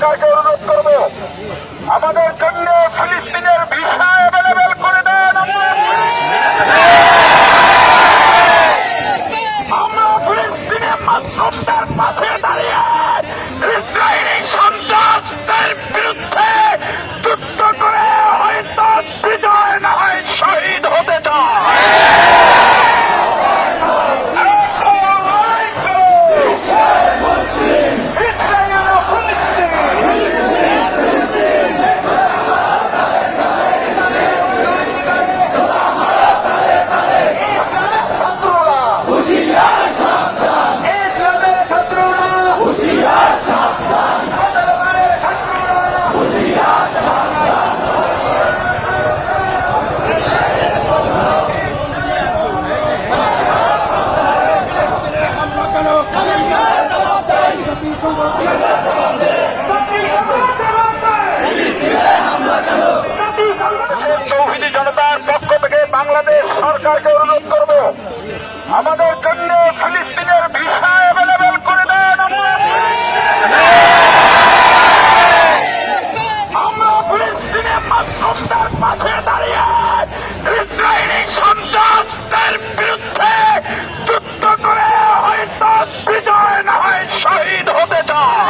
सरकार के মাধ্যমদের পাশে দাঁড়িয়ে ইসরায়েলি সন্ত্রাসদের বিরুদ্ধে যুদ্ধ করে হয়তো বিজয় না হয় শহীদ হতে চায়।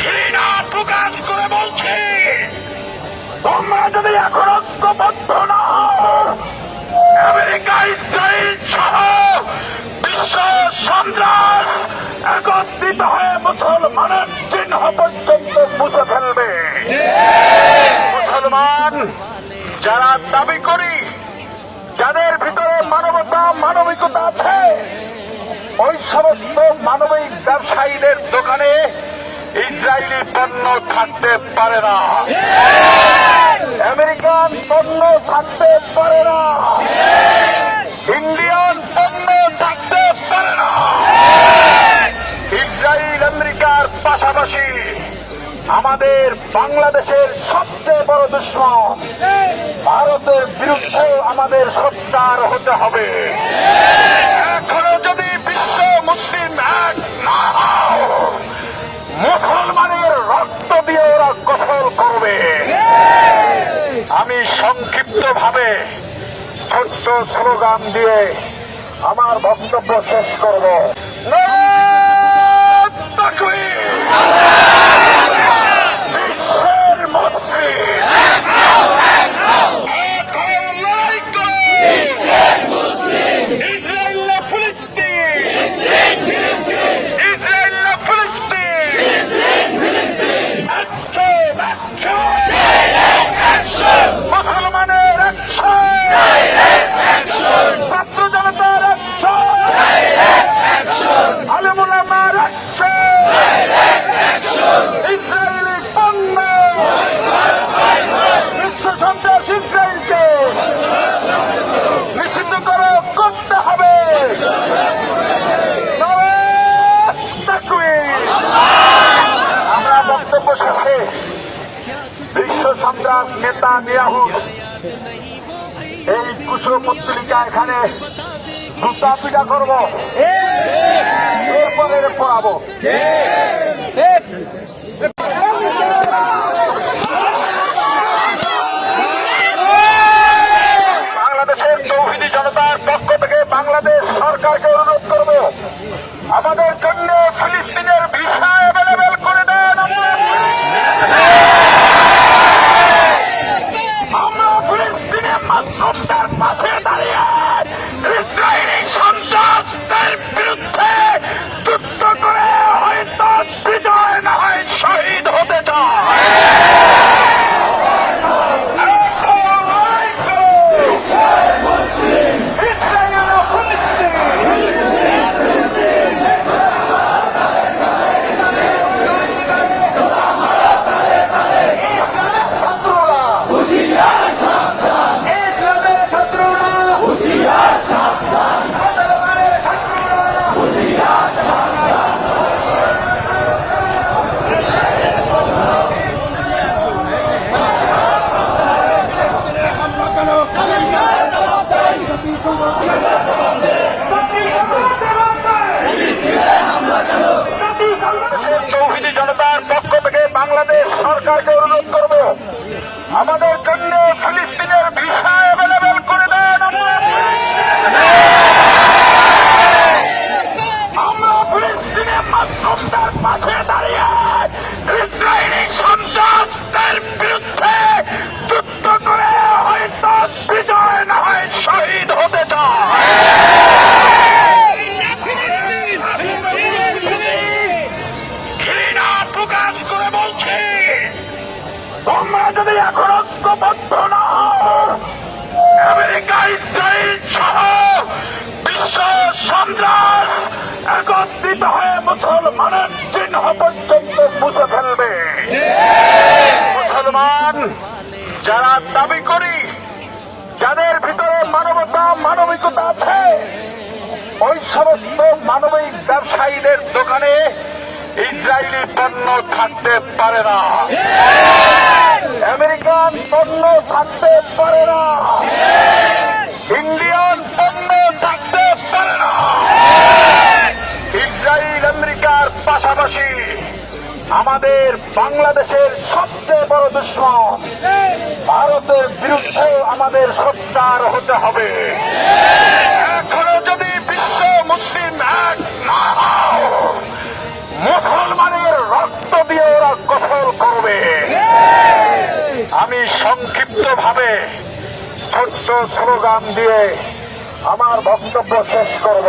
ঘৃণা প্রকাশ করে বলছি তোমরা যদি এখন ঐক্যবদ্ধ না আমেরিকা ইসরায়েল সন্ত্রাস একত্রিত হয়ে মুসলমানের পর্যন্ত মুছে ফেলবে মুসলমান, যারা দাবি করি, যাদের ভিতরে মানবতা, মানবিকতা আছে, ওই সমস্ত মানবিক ব্যবসায়ীদের দোকানে ইসরায়েলি পণ্য থাকতে পারে না। আমেরিকান পণ্য থাকতে পারে না। আমাদের বাংলাদেশের সবচেয়ে বড় দুশ্মন ভারতের বিরুদ্ধে আমাদের সোচ্চার হতে হবে। এখনও যদি বিশ্ব মুসলিম এক না মুসলমানের রক্ত দিয়ে ওরা গোসল করবে। আমি সংক্ষিপ্ত ভাবে ছোট্ট স্লোগান দিয়ে আমার বক্তব্য শেষ করব। তাকবীর! বিশ্বের মুসলিম এখন লড়াই করো! ইসরায়েল না ফিলিস্তিন ইসরায়েল না ফিলিস্তিন Action! Action! মুসলমানের অ্যাকশন ছাত্র জনতার অ্যাকশন আলমুলামার অ্যাকশন ইসরায়েলি পণ্য বিশ্ব সন্ত্রাস ইসরায়েলকে নিষিদ্ধ করে করতে হবে নারায়ণ তাকবীর! আমরা বক্তব্য শেষে বিশ্ব সন্ত্রাস নেতা নিয়াহুর এই কুশো পত্রিকা এখানে জুতা পিটা করব। পড়াবো। বাংলাদেশের চৌহিদি জনতার পক্ষ থেকে বাংলাদেশ সরকারকে অনুরোধ করব, আমাদের জন্য ফিলিস্তিনের ভিসা জনতার পক্ষ থেকে বাংলাদেশ সরকারকে অনুরোধ করব আমাদের তোমরা যদি এখন ঐক্যবদ্ধ না। আমেরিকা ইসরায়েল সহ বিশ্ব সন্ত্রাস একত্রিত হয়ে মুসলমানের চিহ্ন পর্যন্ত মুছে ফেলবে। মুসলমান, যারা দাবি করি, যাদের ভিতরে মানবতা, মানবিকতা আছে, ওই সমস্ত মানবিক ব্যবসায়ীদের দোকানে ইসরায়েলি পণ্য থাকতে পারে না। পণ্য থাকতে পারে না। ইন্ডিয়ান পণ্য থাকতে পারে না। ইসরায়েল আমেরিকার পাশাপাশি আমাদের বাংলাদেশের সবচেয়ে বড় দুশ্মন ভারতের বিরুদ্ধে আমাদের সত্যার হতে হবে। এখনও যদি বিশ্ব মুসলিম এক না হও, আমি সংক্ষিপ্ত ভাবে ছোট্ট স্লোগান দিয়ে আমার বক্তব্য শেষ করব।